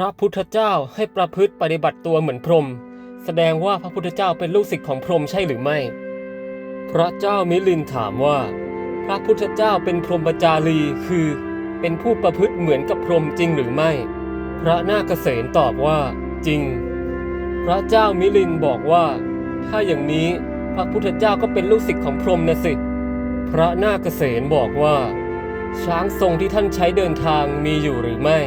ระพุทธเจ้าให้ประพฤติปฏิบัติตัวเหมือนพรหมแสดงว่าพระพุทธเจ้าเป็นลูกศิษย์ของพรหมใช่หรือไม่ พระเจ้ามิลินถามว่า พระพุทธเจ้าเป็นพรหมจารีคือ เป็นผู้ประพฤติเหมือนกับพรหมจริงหรือไม่ พระนาคเษนตอบว่า จริง พระเจ้ามิลินบอกว่า ถ้าอย่างนี้พระพุทธเจ้าก็เป็นลูกศิษย์ของพรหมนะสิ พระนาคเษนบอกว่า ช้างทรงที่ท่านใช้เดินทางมีอยู่หรือไม่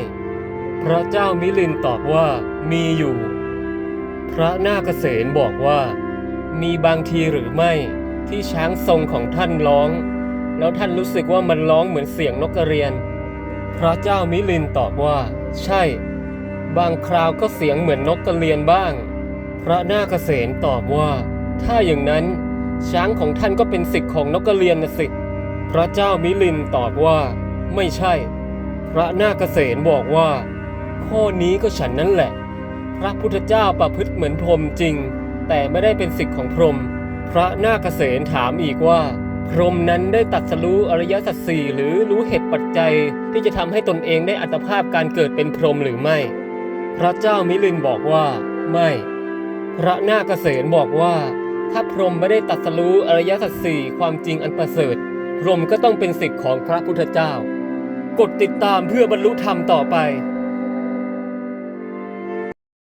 พระเจ้ามิลินตอบว่ามีอยู่ พระนาคเษนบอกว่า มีบางทีหรือไม่ที่ช้างทรงของท่านร้อง แล้วท่านรู้สึกว่ามันร้องเหมือนเสียงนกกระเรียน พระเจ้ามิลินตอบว่า ใช่ บางคราวก็เสียงเหมือนนกกระเรียนบ้าง พระนาคเษนตอบว่า ถ้าอย่างนั้น ช้างของท่านก็เป็นสิทธิ์ของนกกระเรียนนะสิพระเจ้ามิลินตอบว่า ไม่ใช่ พระนาคเษนบอกว่า ข้อนี้ก็ฉันนั่นแหละ พระพุทธเจ้าประพฤติเหมือนพรหมจริง แต่ไม่ได้เป็นสิทธิ์ของพรหมพระนาคเษนถามอีกว่า พรหมนั้นได้ตัดสรู้อริยสัจสี่หรือรู้เหตุปัจจัยที่จะทำให้ตนเองได้อัตภาพการเกิดเป็นพรหมหรือไม่ พระเจ้ามิลินบอกว่าไม่ พระนาคเษนบอกว่า ถ้าพรหมไม่ได้ตัดสรู้อริยสัจสี่ความจริงอันประเสริฐ พรหมก็ต้องเป็นสิทธิ์ของพระพุทธเจ้า กดติดตามเพื่อบรรลุธรรมต่อไป